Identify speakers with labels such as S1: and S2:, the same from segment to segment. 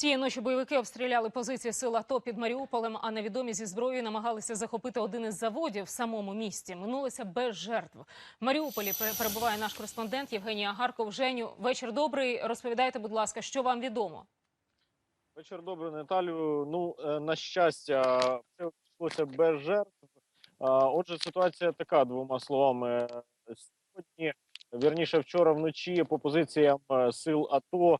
S1: Цієї ночі бойовики обстріляли позиції сил АТО під Маріуполем, а невідомі зі зброєю намагалися захопити один із заводів в самому місті. Минулося без жертв. В Маріуполі перебуває наш кореспондент Євгеній Агарков. Женю, вечір добрий. Розповідайте, будь ласка, що вам відомо?
S2: Вечір добрий, Наталю. Ну, е, на щастя, все обійшлося без жертв. Отже, ситуація така двома словами. Сьогодні, вірніше, вчора вночі по позиціям е, сил АТО,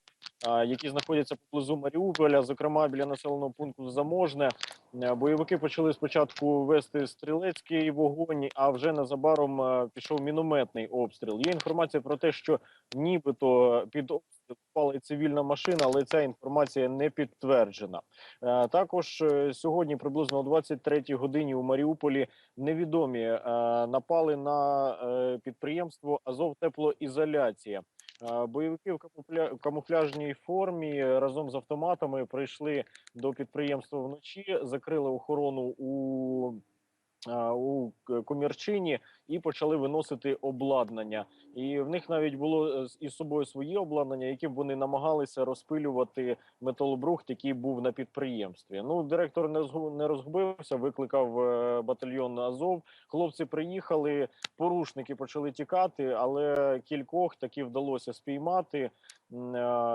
S2: які знаходяться поблизу Маріуполя, зокрема біля населеного пункту Заможне, е, бойовики почали спочатку вести стрілецький вогонь, а вже незабаром е, пішов мінометний обстріл. Є інформація про те, що нібито під обстріл впала і цивільна машина, але ця інформація не підтверджена. Е, Також е, сьогодні, приблизно о 23-й годині у Маріуполі, невідомі е, напали на е, підприємство Азов Теплоізоляція. Е, Бойовики в камуфля- камуфляжній формі разом з автоматами прийшли до підприємства вночі, закрили охорону у, у комірчині і почали виносити обладнання. І в них навіть було е, із собою своє обладнання, яким вони намагалися розпилювати металобрухт, який був на підприємстві. Ну, директор не згу- не розгубився, викликав е, батальйон Азов. Хлопці приїхали, порушники почали тікати, але кількох таки вдалося спіймати,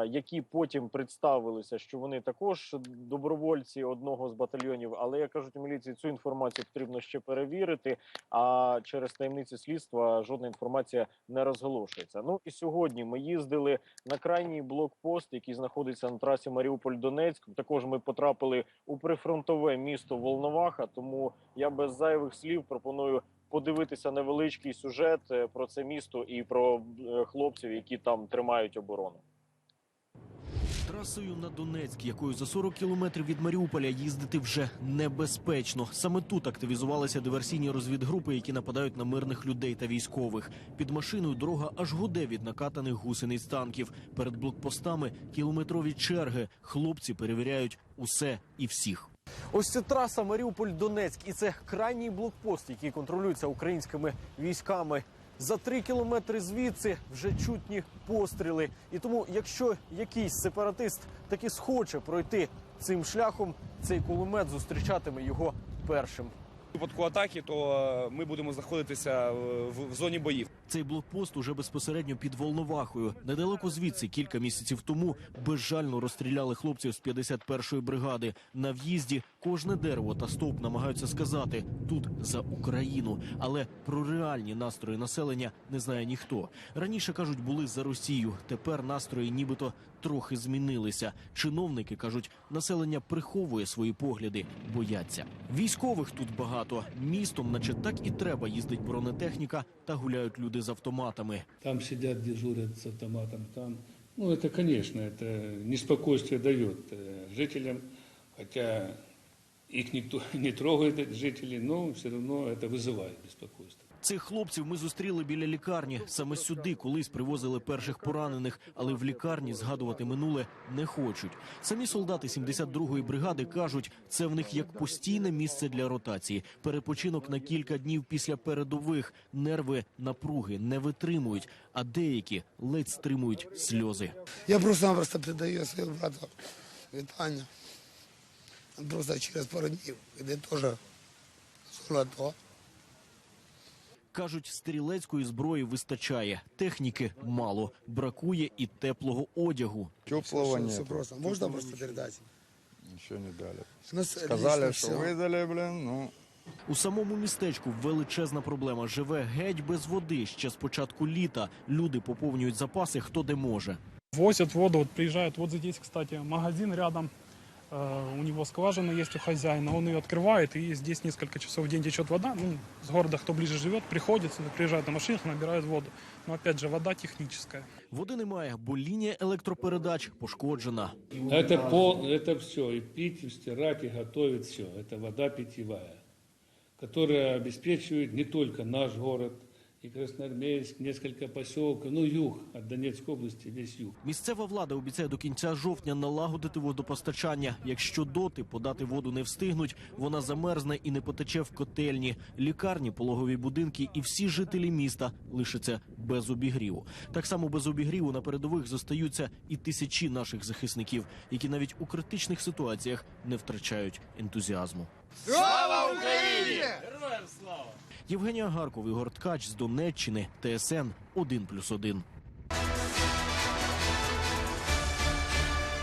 S2: які потім представилися, що вони також добровольці одного з батальйонів. Але як кажуть у міліції, цю інформацію потрібно ще перевірити. А через таємниці слідства жодна інформація не розголошується. Ну і сьогодні ми їздили на крайній блокпост, який знаходиться на трасі Маріуполь-Донецьк. Також ми потрапили у прифронтове місто Волноваха. Тому я без зайвих слів пропоную подивитися невеличкий сюжет е, про це місто і про е, хлопців, які там тримають оборону.
S3: Трасою на Донецьк, якою за 40 кілометрів від Маріуполя їздити вже небезпечно. Саме тут активізувалися диверсійні розвідгрупи, які нападають на мирних людей та військових. Під машиною дорога аж гуде від накатаних гусениць танків. Перед блокпостами кілометрові черги. Хлопці перевіряють усе і всіх. Ось це траса Маріуполь-Донецьк, і це крайній блокпост, який контролюється українськими військами. За три кілометри звідси вже чутні постріли. І тому, якщо якийсь сепаратист таки схоче пройти цим шляхом, цей кулемет зустрічатиме його першим.
S4: У випадку атаки, то е, ми будемо знаходитися е, в, в зоні боїв.
S3: Цей блокпост уже безпосередньо під Волновахою. Недалеко звідси кілька місяців тому безжально розстріляли хлопців з 51-ї бригади. На в'їзді кожне дерево та стовп намагаються сказати тут за Україну. Але про реальні настрої населення не знає ніхто. Раніше кажуть, були за Росію. Тепер настрої нібито трохи змінилися. Чиновники кажуть, населення приховує свої погляди, бояться. Військових тут багато. Містом, наче так і треба, їздить бронетехніка та гуляють люди з автоматами.
S5: Там сидят, дежурят с автоматом, там. Ну, это, конечно, это неспокойствие дает э, жителям, хотя их никто не трогает, эти жители, но все равно это вызывает беспокойство.
S3: Цих хлопців ми зустріли біля лікарні. Саме сюди колись привозили перших поранених, але в лікарні згадувати минуле не хочуть. Самі солдати 72-ї бригади кажуть, це в них як постійне місце для ротації. Перепочинок на кілька днів після передових. Нерви напруги не витримують, а деякі ледь стримують сльози.
S6: Я просто-напросто передаю своєму брату вітання. Просто через пару днів, де теж золото.
S3: Кажуть, стрілецької зброї вистачає, техніки мало, бракує і теплого одягу.
S7: Теплого
S6: Все
S7: нет.
S6: просто. Можна просто передати?
S7: Еще не дали.
S6: У нас
S7: Сказали,
S6: лично
S7: что
S6: все.
S7: выдали, ну,
S3: У самому містечку величезна проблема. Живе геть без води. Ще з початку літа люди поповнюють запаси хто де може.
S8: Возят воду, вот приезжают, вот здесь, кстати, магазин рядом, у него скважина есть у хозяина, он ее открывает, и здесь несколько часов в день течет вода. Ну, с города, кто ближе живет, приходит, сюда, приезжают на машинах, набирают воду. Но опять же, вода техническая.
S3: Води немає, бо лінія електропередач пошкоджена.
S5: Это, пол, это все, и пить, и стирать, и готовить все. Это вода питьевая, которая обеспечивает не только наш город, и Красноармейск, несколько поселков, ну, юг от Донецкой области, весь юг.
S3: Місцева влада обіцяє до кінця жовтня налагодити водопостачання. Якщо доти подати воду не встигнуть, вона замерзне і не потече в котельні. Лікарні, пологові будинки і всі жителі міста лишаться без обігріву. Так само без обігріву на передових зостаються і тисячі наших захисників, які навіть у критичних ситуаціях не втрачають ентузіазму.
S7: Слава Україні!
S3: Євгенія Гарков, Ігор Ткач з Донеччини, ТСН 1+,1.